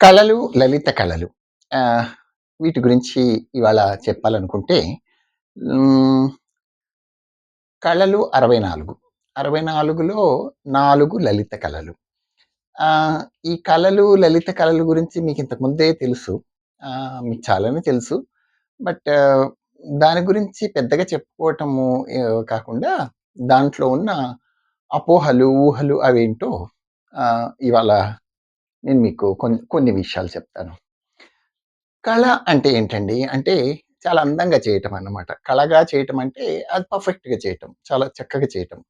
కళలు, లలిత కళలు. వీటి గురించి ఇవాళ చెప్పాలనుకుంటే కళలు అరవై నాలుగు అరవై నాలుగులో నాలుగు లలిత కళలు. ఈ కళలు, లలిత కళల గురించి మీకు ఇంతకుముందే తెలుసు. మీకు చాలానే తెలుసు. బట్ దాని గురించి పెద్దగా చెప్పుకోవటము కాకుండా దాంట్లో ఉన్న అపోహలు, ఊహలు అవేంటో ఇవాళ నేను మీకు కొన్ని కొన్ని విషయాలు చెప్తాను. కళ అంటే ఏంటండి? అంటే చాలా అందంగా చేయటం అన్నమాట. కళగా చేయటం అంటే అది పర్ఫెక్ట్‌గా చేయటం. చాలా చక్కగా చేయటం.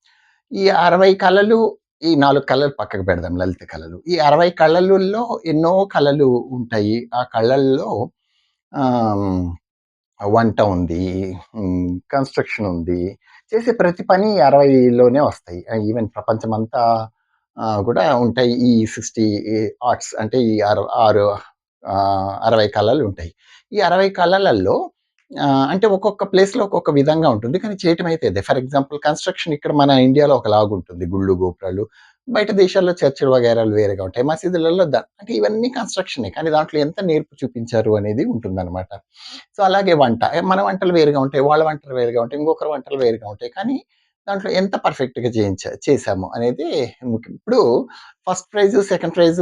ఈ 60 కళలు, ఈ నాలుగు కళలు పక్కకు పెడదాం లలిత కళలు. ఈ అరవై కళలలో ఎన్నో కళలు ఉంటాయి. ఆ కళల్లో వంట ఉంది. కన్‌స్ట్రక్షన్ ఉంది. చేసే ప్రతి పని 60లోనే వస్తాయి. ఈవెన్ ప్రపంచమంతా కూడా ఉంటాయి. ఈ 60 ఆర్ట్స్ అంటే ఈ ఆరు ఆరు అరవై కళలు ఉంటాయి. ఈ 60 కళలల్లో అంటే ఒక్కొక్క ప్లేస్‌లో ఒక్కొక్క విధంగా ఉంటుంది. కానీ చేయటం అయితే ఫర్ ఎగ్జాంపుల్ కన్‌స్ట్రక్షన్ ఇక్కడ మన ఇండియాలో ఒకలాగా ఉంటుంది గుళ్ళు, గోపురాలు. బయట దేశాల్లో చర్చిలు వగైరాలు వేరేగా ఉంటాయి. మసీదులలో అంటే ఇవన్నీ కన్‌స్ట్రక్షనే. కానీ దాంట్లో ఎంత నేర్పు చూపించారు అనేది ఉంటుందనమాట. సో, అలాగే వంట. మన వంటలు వేరుగా ఉంటాయి. వాళ్ళ వంటలు వేరుగా ఉంటాయి. ఇంకొకరి వంటలు వేరుగా ఉంటాయి. కానీ దాంట్లో ఎంత పర్ఫెక్ట్‌గా చేయించా చేశాము అనేది ముఖ్యం. ఇప్పుడు ఫస్ట్ ప్రైజ్, సెకండ్ ప్రైజ్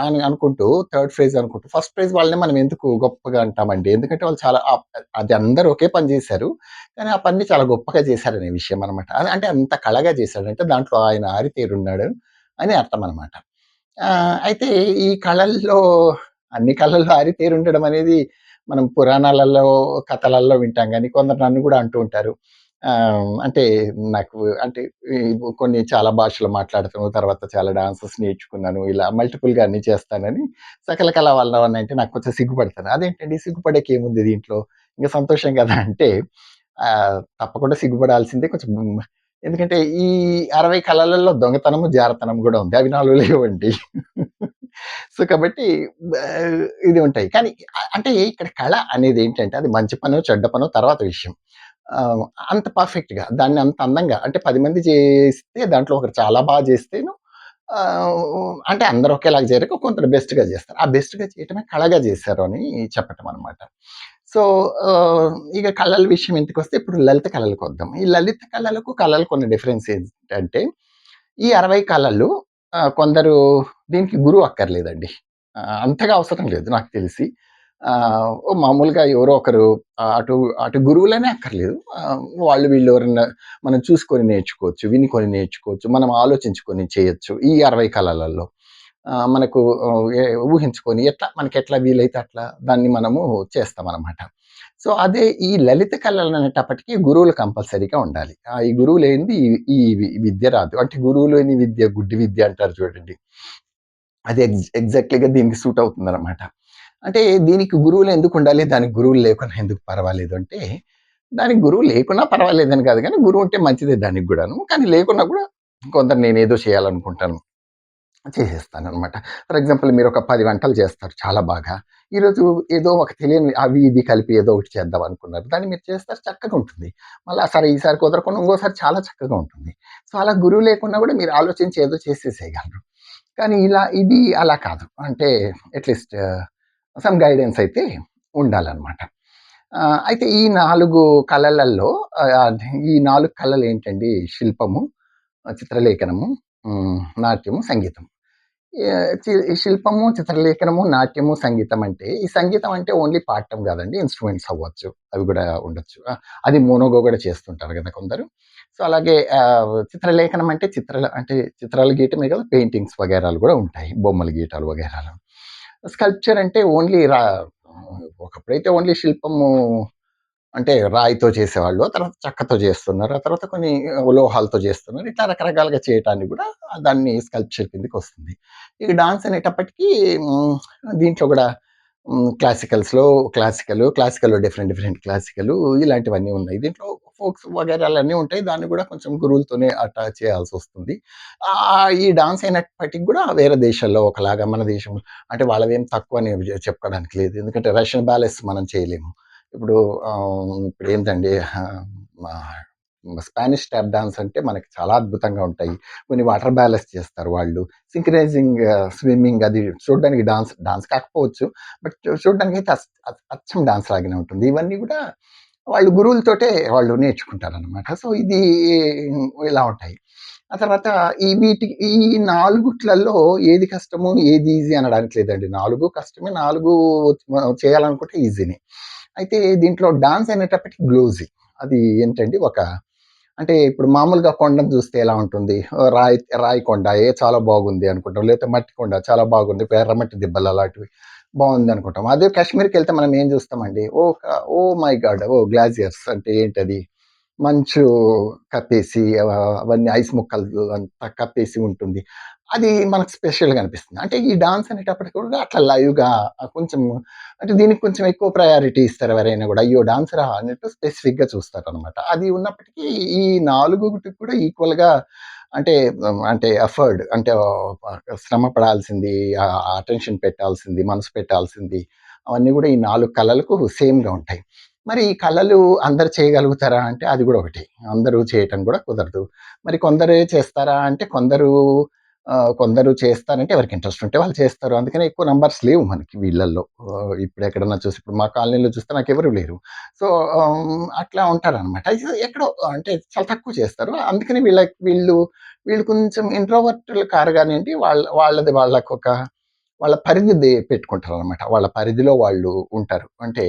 అని అనుకుంటూ థర్డ్ ప్రైజ్ అనుకుంటూ ఫస్ట్ ప్రైజ్ వాళ్ళని మనం ఎందుకు గొప్పగా అంటామండి? ఎందుకంటే వాళ్ళు చాలా అది అందరూ ఒకే పని చేశారు. కానీ ఆ పనిని చాలా గొప్పగా చేశారనే విషయం అనమాట. అంటే అంత కళగా చేశాడంటే దాంట్లో ఆయన ఆరితేరున్నాడు అని అర్థం అనమాట. అయితే ఈ కళల్లో అన్ని కళల్లో ఆరితేరుండడం అనేది మనం పురాణాలలో, కథలలో వింటాం కానీ కొందరు నన్ను కూడా అంటూ ఉంటారు. ఆహ్, అంటే నాకు అంటే కొన్ని చాలా భాషలు మాట్లాడతాను. తర్వాత చాలా డాన్సెస్ నేర్చుకున్నాను. ఇలా మల్టిపుల్‌గా అన్నీ చేస్తానని సకల కళా వల్లభాన్ని అంటే నాకు కొంచెం సిగ్గుపడతాను. అదేంటండి సిగ్గుపడేకేముంది దీంట్లో? ఇంక సంతోషం కదా! అంటే ఆహ్, తప్పకుండా సిగ్గుపడాల్సిందే కొంచెం ఎందుకంటే ఈ 60 కళలలో దొంగతనము, జారతనం గూడా ఉంది. అవి నాలో లేవండి. సో, కాబట్టి ఆహ్, ఇది ఉంటాయి. కానీ అంటే ఇక్కడ కళ అనేదేంటంటే అది మంచి పనో, చెడ్డ పనో తర్వాత విషయం. అంత పర్ఫెక్ట్‌గా దాన్ని అంత అందంగా అంటే పది మంది చేస్తే దాంట్లో ఒకరు చాలా బాగా చేస్తేను అంటే అందరూ ఒకేలాగా చేయరు. కొందరు బెస్ట్‌గా చేస్తారు. ఆ బెస్ట్‌గా చేయటమే కళగా చేశారు అని చెప్పటం అనమాట. సో, ఇక కళల విషయం ఇంటికొస్తే ఇప్పుడు లలిత కళలకొద్దాం. ఈ లలిత కళలకు, కళలకు ఉన్న డిఫరెన్స్ ఏంటంటే ఈ 60 కళలు కొందరు దీనికి గురువు అక్కర్లేదండి. అంతగా అవసరం లేదు నాకు తెలిసి. ఓ మామూలుగా ఎవరో ఒకరు అటు అటు గురువులనే అక్కర్లేదు. వాళ్ళు వీళ్ళు ఎవరన్నా మనం చూసుకొని నేర్చుకోవచ్చు. వినుకొని నేర్చుకోవచ్చు. మనం ఆలోచించుకొని చేయొచ్చు. ఈ 60 కళలలో. మనకు ఊహించుకొని ఎట్లా ఊహించుకొని ఎట్లా వీలైతే అట్లా దాన్ని మనము చేస్తామనమాట. సో, అదే ఈ లలిత కళలు అనేటప్పటికీ గురువులు కంపల్సరీగా ఉండాలి. ఈ గురువు లేనిది ఈ విద్య రాదు. అంటే గురువు లేని విద్య గుడ్డి విద్య అంటారు చూడండి. అది ఎగ్జాక్ట్‌లీగా దీనికి సూట్ అవుతుందనమాట. అంటే దీనికి గురువులు ఎందుకు ఉండాలి దానికి గురువులు లేకున్నా ఎందుకు పర్వాలేదు అంటే, దానికి గురువు లేకున్నా పర్వాలేదని కాదు కానీ గురువు ఉంటే మంచిదే దానికి కూడాను కానీ లేకున్నా గూడా కొందరు ఏదో చేయాలనుకుంటాను. చేసేస్తాను అనమాట ఫర్ ఎగ్జాంపుల్ మీరు ఒక పది వంటలు చేస్తారు చాలా బాగా. ఈరోజు ఏదో ఒక తెలియని అవి ఇది కలిపి ఏదో ఒకటి చేద్దాం అనుకున్నారు. దాన్ని మీరు చేస్తారు చక్కగా ఉంటుంది. మళ్ళీ సరే ఈసారి కుదరకుండా ఇంకోసారి చాలా చక్కగా ఉంటుంది. సో, అలా గురువు లేకున్నా కూడా మీరు ఆలోచించి ఏదో చేసేసేయగలరు. కానీ ఇలా ఇది అలా కాదు. అంటే అట్‌లీస్ట్ సమ్ గైడెన్స్ అయితే ఉండాలన్నమాట అయితే ఈ నాలుగు కళలల్లో ఈ నాలుగు కళలు ఏంటండి శిల్పము, చిత్రలేఖనము, నాట్యము, సంగీతం. శిల్పము, చిత్రలేఖనము, నాట్యము, సంగీతం అంటే ఈ సంగీతం అంటే ఓన్లీ పాడటం కాదండి. ఇన్‌స్ట్రుమెంట్స్ అవ్వచ్చు. అవి కూడా ఉండొచ్చు. అది మోనోగో కూడా చేస్తుంటారు కదా కొందరు. సో, అలాగే చిత్రలేఖనం అంటే చిత్రాలు అంటే చిత్రాలు గీయటమే కదా పెయింటింగ్స్ వగేరాలు కూడా ఉంటాయి. బొమ్మలు గీయటాలు వగేరాలు స్కల్ప్చర్ అంటే ఓన్లీ రా ఒకప్పుడైతే ఓన్లీ శిల్పము అంటే రాయితో చేసేవాళ్ళు. ఆ తర్వాత చెక్కతో చేస్తున్నారు. ఆ తర్వాత కొన్ని లోహాలతో చేస్తున్నారు. ఇట్లా రకరకాలుగా చేయటానికి కూడా దాన్ని స్కల్ప్చర్ కిందకొస్తుంది. ఇక డాన్స్ అనేటప్పటికీ దీంట్లో కూడా క్లాసికల్స్‌లో క్లాసికల్, క్లాసికల్‌లో డిఫరెంట్ డిఫరెంట్ క్లాసికలు ఇలాంటివన్నీ ఉన్నాయి. దీంట్లో ఫోక్స్ వగైరాలన్నీ ఉంటాయి. దాన్ని కూడా కొంచెం గురువులతోనే అటాచ్ చేయాల్సి వస్తుంది ఈ డాన్స్ అయినప్పటికి కూడా వేరే దేశాల్లో ఒకలాగా మన దేశంలో అంటే వాళ్ళవేం తక్కువని చెప్పుకోవడానికి లేదు. ఎందుకంటే రష్యన్ బ్యాలెన్స్ మనం చేయలేము. ఇప్పుడు ఇప్పుడు ఏంటండి స్పానిష్ ట్యాప్ డాన్స్ అంటే మనకి చాలా అద్భుతంగా ఉంటాయి కొన్ని వాటర్ బ్యాలెన్స్ చేస్తారు వాళ్ళు సింక్రైజింగ్ స్విమ్మింగ్ అది చూడడానికి డాన్స్ డాన్స్ కాకపోవచ్చు బట్ చూడడానికి అయితే అచ్చం డాన్స్ లాగానే ఉంటుంది ఇవన్నీ కూడా వాళ్ళు గురువులతోటే వాళ్ళు నేర్చుకుంటారనమాట సో ఇది ఇలా ఉంటాయి. ఆ తర్వాత ఈ వీటి ఈ నాలుగుట్లలో ఏది కష్టము ఏది ఈజీ అనడానికి లేదండి. నాలుగు కష్టమే నాలుగు చేయాలనుకుంటే ఈజీనే. అయితే దీంట్లో డాన్స్ అనేటప్పటికి గ్లోజీ. అది ఏంటండి? ఒక అంటే ఇప్పుడు మామూలుగా కొండను చూస్తే ఎలా ఉంటుంది? రాయి రాయి కొండ ఏ చాలా బాగుంది అనుకుంటాం. లేకపోతే మట్టి కొండ చాలా బాగుంది. ఎర్రమట్టి దిబ్బలు అలాంటివి. బాగుంది అనుకుంటాం అదే కాశ్మీర్కి వెళ్తే మనం ఏం చూస్తామండి? ఓ ఓ మై గాడ్ ఓ గ్లాజియర్స్ అంటే ఏంటది? మంచు కప్పేసి అవన్నీ ఐస్ ముక్కలు అంతా కప్పేసి ఉంటుంది. అది మనకు స్పెషల్గా అనిపిస్తుంది. అంటే ఈ డాన్స్ అనేటప్పటికి కూడా అట్లా లైవ్గా కొంచెం అంటే దీనికి కొంచెం ఎక్కువ ప్రయారిటీ ఇస్తారు ఎవరైనా కూడా. అయ్యో డాన్సరా అన్నట్టు స్పెసిఫిక్గా చూస్తారు అనమాట అది ఉన్నప్పటికీ ఈ నాలుగుటికి కూడా ఈక్వల్గా అంటే అంటే ఎఫర్డ్ అంటే శ్రమ పడాల్సింది అటెన్షన్ పెట్టాల్సింది మనసు పెట్టాల్సింది అవన్నీ కూడా ఈ నాలుగు కళలకు సేమ్గా ఉంటాయి. మరి ఈ కళలు అందరు చేయగలుగుతారా అంటే అది కూడా ఒకటి. అందరూ చేయటం కూడా కుదరదు. మరి కొందరే చేస్తారా అంటే కొందరు కొందరు చేస్తారంటే ఎవరికి ఇంట్రెస్ట్ ఉంటే వాళ్ళు చేస్తారు. అందుకనే ఎక్కువ నంబర్స్ లేవు మనకి వీళ్ళల్లో. ఇప్పుడు ఎక్కడన్నా చూసి ఇప్పుడు మా కాలనీలో చూస్తే నాకు ఎవరు లేరు. సో అట్లా ఉంటారు అనమాట ఎక్కడో అంటే చాలా తక్కువ చేస్తారు. అందుకని వీళ్ళ వీళ్ళు వీళ్ళు కొంచెం ఇంట్రోవర్టులు కారు కానివ్వండి వాళ్ళ వాళ్ళది వాళ్ళకు ఒక వాళ్ళ పరిధి పెట్టుకుంటారు అనమాట వాళ్ళ పరిధిలో వాళ్ళు ఉంటారు. అంటే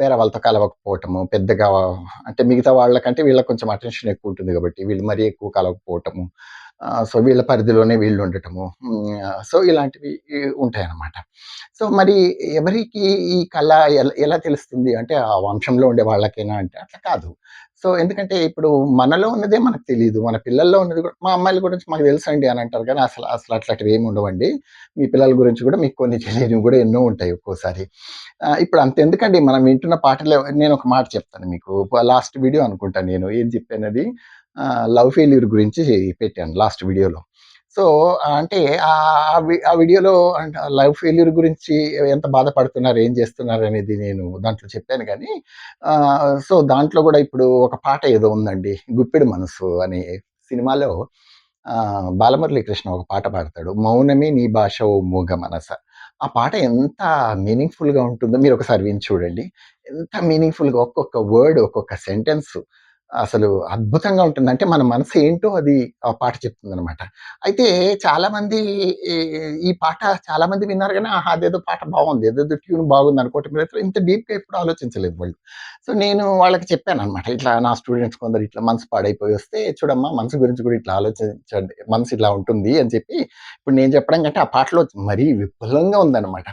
వేరే వాళ్ళతో కలవకపోవటము పెద్దగా అంటే మిగతా వాళ్ళకంటే వీళ్ళకి కొంచెం అటెన్షన్ ఎక్కువ ఉంటుంది కాబట్టి వీళ్ళు మరీ ఎక్కువ కలవకపోవటము సో వీళ్ళ పరిధిలోనే వీళ్ళు ఉండటము. సో ఇలాంటివి ఉంటాయి అన్నమాట సో మరి ఎవరికి ఈ కళ ఎలా ఎలా తెలుస్తుంది? అంటే ఆ వంశంలో ఉండే వాళ్ళకైనా అంటే అట్లా కాదు. సో ఎందుకంటే ఇప్పుడు మనలో ఉన్నదే మనకు తెలియదు మన పిల్లల్లో ఉన్నది కూడా మా అమ్మాయిల గురించి మాకు తెలుసండి అని అంటారు కానీ అసలు అసలు అట్లాంటివి ఏమి ఉండవండి. మీ పిల్లల గురించి కూడా మీకు కొన్ని తెలియనివి కూడా ఎన్నో ఉంటాయి ఒక్కోసారి. ఇప్పుడు అంత ఎందుకండి? మనం వింటున్న పాటలు నేను ఒక మాట చెప్తాను మీకు. లాస్ట్ వీడియో అనుకుంటాను నేను. ఏం చెప్పానది? లవ్ ఫెయిల్యూర్ గురించి పెట్టాను లాస్ట్ వీడియోలో సో అంటే ఆ వీడియోలో అంటే లవ్ ఫెయిల్యూర్ గురించి ఎంత బాధపడుతున్నారు ఏం చేస్తున్నారు అనేది నేను దాంట్లో చెప్పాను కానీ సో దాంట్లో కూడా ఇప్పుడు ఒక పాట ఏదో ఉందండి గుప్పెడు మనసు అనే సినిమాలో బాలమురళీ కృష్ణ ఒక పాట పాడతాడు మౌనమే నీ భాష ఓ మూగ మనస. ఆ పాట ఎంత మీనింగ్ఫుల్గా ఉంటుందో మీరు ఒకసారి విని చూడండి ఎంత మీనింగ్ఫుల్గా ఒక్కొక్క వర్డ్ ఒక్కొక్క సెంటెన్స్ అసలు అద్భుతంగా ఉంటుంది. అంటే మన మనసు ఏంటో అది ఆ పాట చెప్తుంది అనమాట అయితే చాలా మంది ఈ- ఈ పాట చాలా మంది విన్నారు కానీ ఆహా అదేదో పాట బాగుంది ఏదేదో ట్యూన్ బాగుంది అనుకోవటం లేదు. ఇంత డీప్గా ఎప్పుడు ఆలోచించలేదు వాళ్ళు. సో నేను వాళ్ళకి చెప్పాను అనమాట ఇట్లా నా స్టూడెంట్స్ కొందరు ఇట్లా మనసు పాడైపోయి వస్తే చూడమ్మా మనసు గురించి కూడా ఇట్లా ఆలోచించండి మనసు ఇట్లా ఉంటుంది అని చెప్పి ఇప్పుడు నేను చెప్పడం కంటే ఆ పాటలో మరీ విపులంగా ఉందన్నమాట.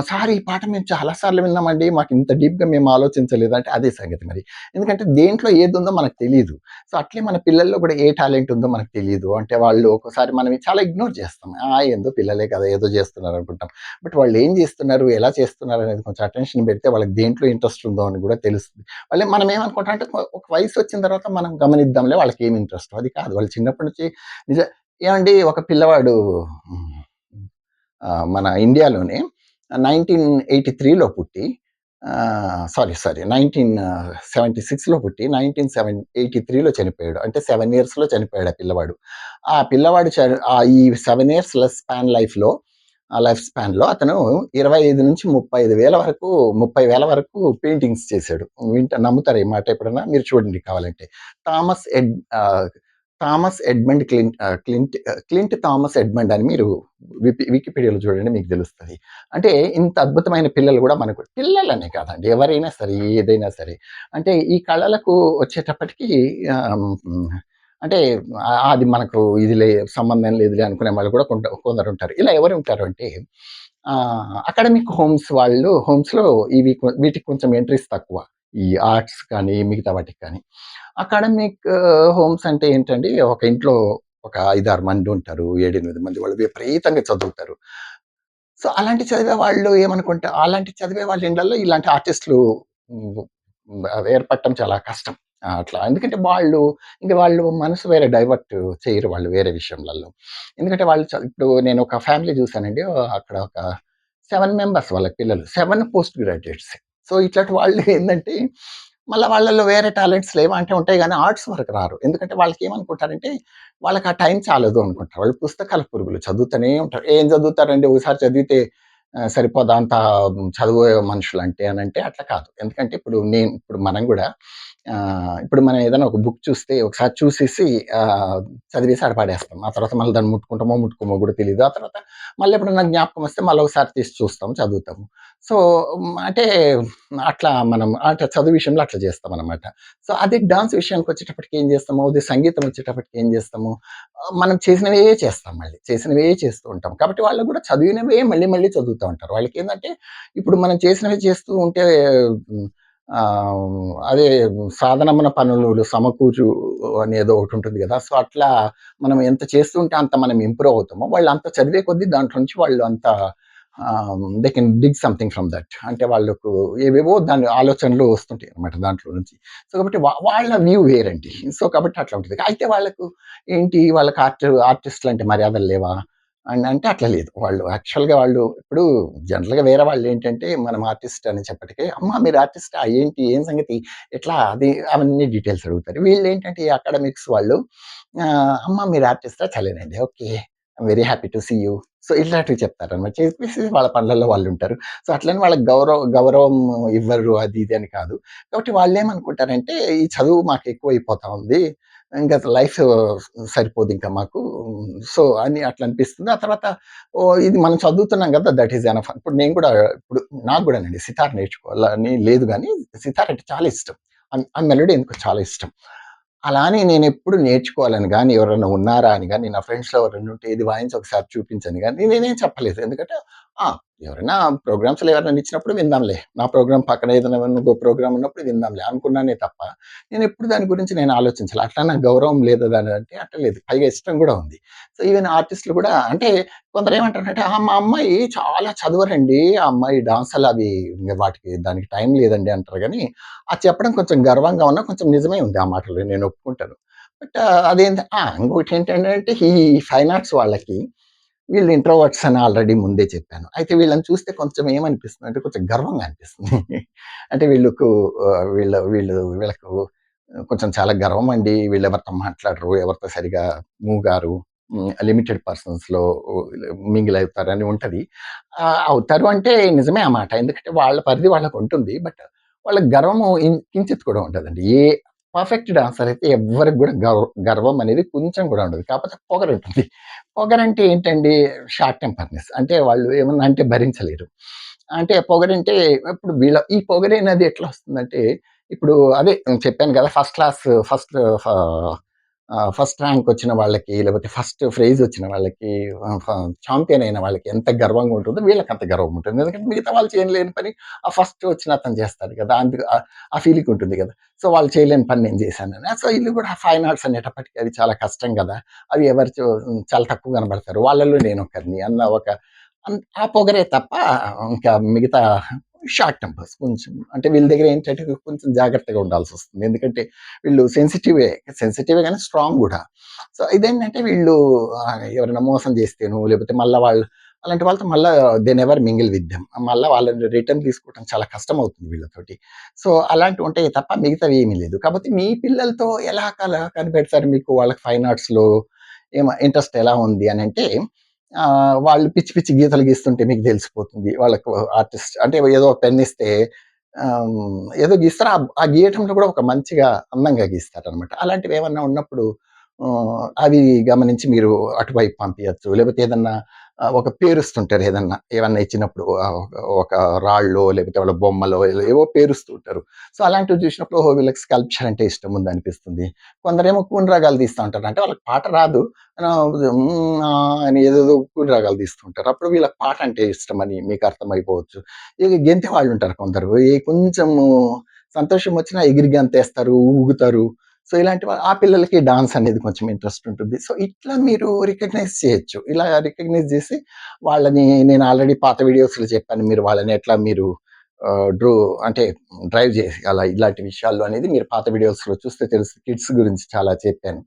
సార్ ఈ పాట మేము చాలాసార్లు విన్నామండి మాకు ఇంత డీప్గా మేము ఆలోచించలేదు అంటే అదే సంగతి మరి. ఎందుకంటే దేంట్లో ఏదో ఉందో మనకు తెలియదు సో అట్లే మన పిల్లల్లో కూడా ఏ టాలెంట్ ఉందో మనకు తెలియదు అంటే వాళ్ళు ఒక్కోసారి మనం చాలా ఇగ్నోర్ చేస్తాం. ఆ ఏందో పిల్లలే కదా ఏదో చేస్తున్నారు అనుకుంటాం. బట్ వాళ్ళు ఏం చేస్తున్నారు ఎలా చేస్తున్నారు అనేది కొంచెం అటెన్షన్ పెడితే వాళ్ళకి దేంట్లో ఇంట్రెస్ట్ ఉందో అని కూడా తెలుస్తుంది. వాళ్ళు మనం ఏమనుకుంటాం అంటే ఒక వయసు వచ్చిన తర్వాత మనం గమనిద్దాంలే వాళ్ళకి ఏం ఇంట్రెస్ట్. అది కాదు. వాళ్ళు చిన్నప్పటి నుంచి నిజ ఏమండి ఒక పిల్లవాడు మన ఇండియాలోనే నైన్టీన్ ఎయిటీ త్రీలో పుట్టి సారీ సారీ. నైన్టీన్ సెవెంటీ సిక్స్లో పుట్టి నైన్టీన్ సెవెన్ ఎయిటీ త్రీలో చనిపోయాడు. అంటే సెవెన్ ఇయర్స్లో చనిపోయాడు ఆ పిల్లవాడు. ఆ పిల్లవాడు చ- ఆ ఈ సెవెన్ ఇయర్స్ స్పాన్ లైఫ్లో ఆ లైఫ్ స్పాన్లో అతను ఇరవై ఐదు నుంచి ముప్పై ఐదు వేల వరకు ముప్పై వేల వరకు పెయింటింగ్స్ చేశాడు. వింట నమ్ముతారు ఈ మాట ఎప్పుడన్నా? మీరు చూడండి కావాలంటే. Thomas Ed Thomas Edmund Clint Clint Clint Thomas Edmund అని మీరు వికీపీడియాలో చూడండి మీకు తెలుస్తుంది. అంటే ఇంత అద్భుతమైన పిల్లలు కూడా మనకు పిల్లలనే కాదండి ఎవరైనా సరే ఏదైనా సరే. అంటే ఈ కళలకు వచ్చేటప్పటికీ అంటే అది మనకు ఇది లే సంబంధం లేదులే అనుకునే వాళ్ళు కూడా కొంత కొందరు ఉంటారు. ఇలా ఎవరు ఉంటారు అంటే అకాడమిక్ హోమ్స్ వాళ్ళు హోమ్స్లో ఇవి కొ- వీటికి కొంచెం ఎంట్రీస్ తక్కువ. ఈ ఆర్ట్స్ కానీ మిగతా వాటికి కానీ. అకాడమిక్ హోమ్స్ అంటే ఏంటండి? ఒక ఇంట్లో ఒక ఐదారు మంది ఉంటారు ఏడెనిమిది మంది వాళ్ళు విపరీతంగా చదువుతారు. సో అలాంటి చదివే వాళ్ళు ఏమనుకుంటా అలాంటి చదివే వాళ్ళ ఇళ్ళల్లో ఇలాంటి ఆర్టిస్టులు ఏర్పడటం చాలా కష్టం. అట్లా. ఎందుకంటే వాళ్ళు ఇంకా వాళ్ళు మనసు వేరే డైవర్ట్ చేయరు వాళ్ళు వేరే విషయంలో ఎందుకంటే వాళ్ళు ఇప్పుడు నేను ఒక ఫ్యామిలీ చూశానండి. అక్కడ ఒక సెవెన్ మెంబర్స్ వాళ్ళ పిల్లలు సెవెన్ పోస్ట్ గ్రాడ్యుయేట్స్. సో ఇట్లాంటి వాళ్ళు ఏంటంటే మళ్ళీ వాళ్ళల్లో వేరే టాలెంట్స్ లేవా అంటే ఉంటాయి కానీ ఆర్ట్స్ వరకు రారు. ఎందుకంటే వాళ్ళకి ఏమనుకుంటారంటే వాళ్ళకి ఆ టైం చాలదు అనుకుంటారు. వాళ్ళు పుస్తకాల పురుగులు చదువుతూనే ఉంటారు. ఏం చదువుతారండి ఒకసారి చదివితే సరిపోదా అంత చదువే మనుషులంటే అంటే అట్లా కాదు. ఎందుకంటే ఇప్పుడు నేను ఇప్పుడు మనం కూడా ఇప్పుడు మనం ఏదైనా ఒక బుక్ చూస్తే ఒకసారి చూసేసి చదివేసి ఆడపాడేస్తాం ఆ తర్వాత మళ్ళీ దాన్ని ముట్టుకుంటామో, ముట్టుకోమో కూడా తెలియదు ఆ తర్వాత మళ్ళీ ఎప్పుడన్నా జ్ఞాపకం వస్తే మళ్ళీ ఒకసారి తీసి చూస్తాం, చదువుతాము. సో, అంటే అట్లా మనం అట్లా చదువు విషయంలో అట్లా చేస్తాం అనమాట సో, అదే డాన్స్ విషయానికి వచ్చేటప్పటికి ఏం చేస్తాము, అదే సంగీతం వచ్చేటప్పటికి ఏం చేస్తాము, మనం చేసినవే చేస్తాం మళ్ళీ. చేసినవే చేస్తూ ఉంటాం. కాబట్టి వాళ్ళు కూడా చదివినవే మళ్ళీ మళ్ళీ చదువుతూ ఉంటారు. వాళ్ళకి ఏంటంటే ఇప్పుడు మనం చేసినవే చేస్తూ ఉంటే అదే సాధనమున పనులు సమకూర్చు అనేదో ఒకటుంటుంది కదా సో, అట్లా మనం ఎంత చేస్తుంటే అంత మనం ఇంప్రూవ్ అవుతామో, వాళ్ళు అంత చదివే కొద్దీ దాంట్లో నుంచి వాళ్ళు అంత they can dig something from that. అంటే వాళ్ళకు ఏవేవో దాని ఆలోచనలు వస్తుంటాయి అనమాట దాంట్లో నుంచి. సో, కాబట్టి వాళ్ళ వ్యూ వేరండి. సో, కాబట్టి అట్లా ఉంటుంది అయితే వాళ్ళకు ఏంటి వాళ్ళకి ఆర్ట్ ఆర్టిస్ట్‌లంటే మర్యాదలు లేవా? అండ్ అంటే అట్లా లేదు. వాళ్ళు యాక్చువల్‌గా వాళ్ళు ఇప్పుడు జనరల్‌గా వేరే వాళ్ళు ఏంటంటే మనం ఆర్టిస్ట్ అని చెప్పటికే అమ్మ మీరు ఆర్టిస్ట్ ఏంటి? ఏం సంగతి? ఎట్లా?" అది అవన్నీ డీటెయిల్స్ అడుగుతారు. వీళ్ళేంటంటే ఈ అకాడమిక్స్ వాళ్ళు అమ్మ మీరు ఆర్టిస్టా? చలేనండి. Okay. Very happy to see you." So, ఇట్లాంటివి చెప్తారనమాట. చెప్పేసి వాళ్ళ పనులలో వాళ్ళు ఉంటారు సో, అట్లనే వాళ్ళకి గౌరవ గౌరవం ఇవ్వరు అది ఇది అని కాదు. కాబట్టి వాళ్ళు ఏమనుకుంటారంటే ఈ చదువు మాకు ఎక్కువ అయిపోతూ ఉంది. ఇంకా లైఫ్ సరిపోదింక మాకు. సో, అని అట్లా అనిపిస్తుంది. ఆ తర్వాత ఓ ఇది మనం చదువుతున్నాం కదా దట్ ఈస్ ఎనఫ్. ఇప్పుడు నేను కూడా ఇప్పుడు నాకు కూడా అండి సితార్ నేర్చుకోవాలని లేదు కానీ సితార్ అంటే చాలా ఇష్టం. ఆ ఆ మెలోడీ చాలా ఇష్టం. అలా అని నేనెప్పుడు నేర్చుకోవాలని కానీ ఎవరైనా ఉన్నారా అని కానీ నా ఫ్రెండ్స్‌లో ఎవరైనా ఉంటే ఇది వాయించి ఒకసారి చూపించని కానీ నేనేం చెప్పలేదు. ఎందుకంటే ఎవరైనా ప్రోగ్రామ్స్‌లో ఎవరైనా ఇచ్చినప్పుడు విందాంలే. నా ప్రోగ్రామ్ పక్కన ఏదైనా ఇంకో ప్రోగ్రామ్ ఉన్నప్పుడు విందాంలే అనుకున్నానే తప్ప, నేను ఎప్పుడు దాని గురించి నేను ఆలోచించాలి అట్లా నాకు గౌరవం లేదు దాని అంటే అట్లా లేదు. పైగా ఇష్టం కూడా ఉంది. సో, ఈవెన్ ఆర్టిస్ట్‌లు కూడా అంటే కొందరేమంటారంటే, "ఆ! మా అమ్మాయి చాలా చదవరండి. ఆ అమ్మాయి డాన్సులవి వాటికి దానికి టైం లేదండి" అంటారు కానీ అది చెప్పడం కొంచెం గర్వంగా ఉన్నా కొంచెం నిజమే ఉంది ఆ మాటలు నేను ఒప్పుకుంటాను. బట్ అదేంటి ఆ! ఇంకోటేంటంటే ఈ ఫైన్ ఆర్ట్స్ వాళ్ళకి వీళ్ళు ఇంట్రోవర్ట్స్ అని ఆల్రెడీ ముందే చెప్పాను. అయితే వీళ్ళని చూస్తే కొంచెం ఏమనిపిస్తుంది అంటే కొంచెం గర్వంగా అనిపిస్తుంది. అంటే వీళ్ళకు వీళ్ళు వీళ్ళ వీళ్ళు వీళ్ళకు కొంచెం చాలా గర్వం అండి మాట్లాడరు, ఎవరితో మాట్లాడరు మూవ్ గారు. మూగారు లిమిటెడ్ పర్సన్స్‌లో మింగిల్ అవుతారని ఉంటుంది అవుతారు అంటే నిజమే ఆ మాట. ఎందుకంటే వాళ్ళ పరిధి వాళ్ళకుంటుంది. బట్ వాళ్ళ గర్వము కించిత్ కూడా ఉంటుందండి ఏ పర్ఫెక్ట్ డాన్సర్ అయితే ఎవ్వరికి కూడా గర్వ్ గర్వం అనేది కొంచెం కూడా ఉండదు. కాకపోతే పొగరు ఉంటుంది పొగరంటే ఏంటండి? Short temperness. అంటే వాళ్ళు ఏమన్నా అంటే భరించలేరు. అంటే పొగరంటే ఇప్పుడు వీళ్ళ ఈ పొగరేనది ఎట్లా వస్తుందంటే, ఇప్పుడు అదే చెప్పాను కదా ఫస్ట్ క్లాస్ ఫస్ట్ ఫ ఫస్ట్ ర్యాంక్ వచ్చిన వాళ్ళకి, లేకపోతే ఫస్ట్ ఫ్రేజ్ వచ్చిన వాళ్ళకి, ఛాంపియన్ ఫ అయిన వాళ్ళకి ఎంత గర్వంగా ఉంటుందో వీళ్ళకి అంత గర్వం ఉంటుంది. ఎందుకంటే మిగతా వాళ్ళు చేయలేని పని ఆ ఫస్ట్ వచ్చిన అతను చేస్తాడు కదా! అందుకు ఆ ఫీలింగ్ ఉంటుంది కదా సో, వాళ్ళు చేయలేని పని నేను చేశానని. సో, ఇల్లు కూడా ఫైన్ ఆర్ట్స్ అనేటప్పటికి అది చాలా కష్టం కదా అవి ఎవరు చాలా తక్కువ కనబడతారు. వాళ్ళలో నేనొకరిని అన్న ఒక ఆ పొగరే తప్ప ఇంకా మిగతా షార్ట్ టెంపర్స్ కొంచెం. అంటే వీళ్ళ దగ్గర ఏంటంటే కొంచెం జాగ్రత్తగా ఉండాల్సి వస్తుంది ఎందుకంటే వీళ్ళు సెన్సిటివే. సెన్సిటివే కానీ స్ట్రాంగ్ కూడా సో, ఇదేంటంటే వీళ్ళు ఎవరైనా మోసం చేస్తేనో, లేకపోతే మళ్ళీ వాళ్ళు అలాంటి వాళ్ళతో మళ్ళీ దెన్ ఎవర్ మింగిల్ విద్యం మళ్ళీ వాళ్ళని రిటర్న్ తీసుకోవడం చాలా కష్టం అవుతుంది వీళ్ళతోటి. సో, అలాంటివుంటాయి తప్ప మిగతావి ఏమీ లేదు. కాబట్టి మీ పిల్లలతో ఎలా కల కనిపెడతారు మీకు వాళ్ళకి ఫైన్ ఆర్ట్స్‌లో ఏమ ఇంట్రెస్ట్ ఎలా ఉంది అని అంటే వాళ్ళు పిచ్చి పిచ్చి గీతలు గీస్తుంటే మీకు తెలిసిపోతుంది. వాళ్ళకు ఆర్టిస్ట్ అంటే ఏదో పెన్ ఇస్తే ఏదో గీస్తారు. ఆ గీయటంలో కూడా ఒక మంచిగా అందంగా గీస్తారనమాట. అలాంటివేమన్నా ఉన్నప్పుడు అవి గమనించి మీరు అటువైపు పంపించచ్చు లేకపోతే ఏదన్నా ఒక పేరుస్తుంటారు ఏదన్నా. ఏమన్నా ఇచ్చినప్పుడు ఒక రాళ్ళో, లేకపోతే వాళ్ళ బొమ్మలో ఏవో పేరుస్తూ ఉంటారు. సో, అలాంటివి చూసినప్పుడు ఓహో! వీళ్ళకి స్కల్ప్చర్ అంటే ఇష్టం ఉంది అనిపిస్తుంది కొందరేమో కూని రాగాలు తీస్తా ఉంటారు. అంటే వాళ్ళకి పాట రాదు. అని ఏదేదో కూని రాగాలు తీస్తూ ఉంటారు. అప్పుడు వీళ్ళకి పాట అంటే ఇష్టమని మీకు అర్థమైపోవచ్చు. ఇక గెంతే వాళ్ళుంటారు కొందరు. ఏ కొంచెము సంతోషం వచ్చినా ఎగిరి గంతేస్తారు, ఊగుతారు. సో, ఇలాంటి ఆ పిల్లలకి డాన్స్ అనేది కొంచెం ఇంట్రెస్ట్ ఉంటుంది. సో, ఇట్లా మీరు రికగ్నైజ్ చేయొచ్చు. ఇలా రికగ్నైజ్ చేసి వాళ్ళని నేను ఆల్రెడీ పాత వీడియోస్‌లో చెప్పాను. మీరు వాళ్ళని ఎట్లా మీరు డ్రో అంటే డ్రైవ్ చేసి అలా ఇలాంటి విషయాలు అనేది మీరు పాత వీడియోస్‌లో చూస్తే తెలుస్తుంది కిడ్స్ గురించి చాలా చెప్పాను.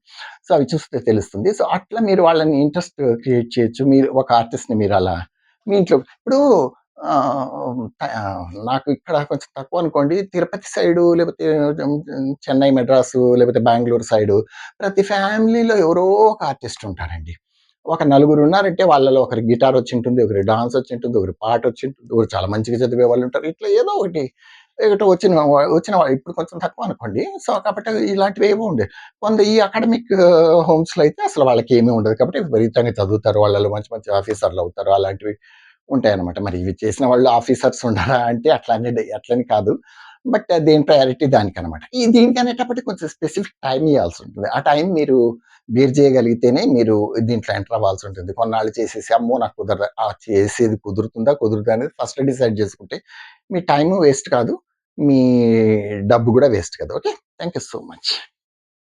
సో, అవి చూస్తే తెలుస్తుంది. సో, అట్లా మీరు వాళ్ళని ఇంట్రెస్ట్ క్రియేట్ చేయొచ్చు. మీరు ఒక ఆర్టిస్ట్‌ని మీరు అలా మీ ఇంట్లో ఇప్పుడు నాకు ఇక్కడ కొంచెం తక్కువ అనుకోండి. తిరుపతి సైడు లేకపోతే చెన్నై, మెడ్రాసు లేకపోతే బెంగళూరు సైడు ప్రతి ఫ్యామిలీలో ఎవరో ఒక ఆర్టిస్ట్ ఉంటారండి. ఒక నలుగురు ఉన్నారంటే వాళ్ళలో ఒకరి గిటార్ వచ్చి ఉంటుంది ఒకరి డాన్స్ వచ్చుంటుంది, ఒకరికి ఉంటుంది ఒకరు చాలా మంచిగా చదివే వాళ్ళు ఉంటారు. ఇట్లా ఏదో ఒకటి ఏటో వచ్చిన వచ్చిన ఇప్పుడు కొంచెం తక్కువ అనుకోండి. సో, కాబట్టి ఇలాంటివేవో ఉండే. కొంత ఈ అకాడమిక్ హోమ్స్‌లో అయితే అసలు వాళ్ళకి ఏమీ ఉండదు. కాబట్టి విపరీతంగా చదువుతారు. వాళ్ళలో మంచి మంచి ఆఫీసర్లు అవుతారు. అలాంటివి ఉంటాయన్నమాట. మరి ఇవి చేసిన వాళ్ళు ఆఫీసర్స్ ఉండరా అంటే అట్లానే అట్లని కాదు. బట్ దేని ప్రయారిటీ దానికనమాట. ఈ దీనికనేటప్పటికి కొంచెం స్పెసిఫిక్ టైం ఇవ్వాల్సి ఉంటుంది ఆ టైం మీరు బీర్ చేయగలిగితేనే మీరు దీంట్లో ఎంటర్ అవ్వాల్సుంటుంది. కొన్నాళ్ళు చేసేసి అమ్మో! నాకు కుదరదు. ఆ చేసేది కుదురుతుందా? కుదురుతుందా అనేది ఫస్ట్ డిసైడ్ చేసుకుంటే మీ టైము వేస్ట్ కాదు. మీ డబ్బు కూడా వేస్ట్ కాదు. Okay. Thank you so much.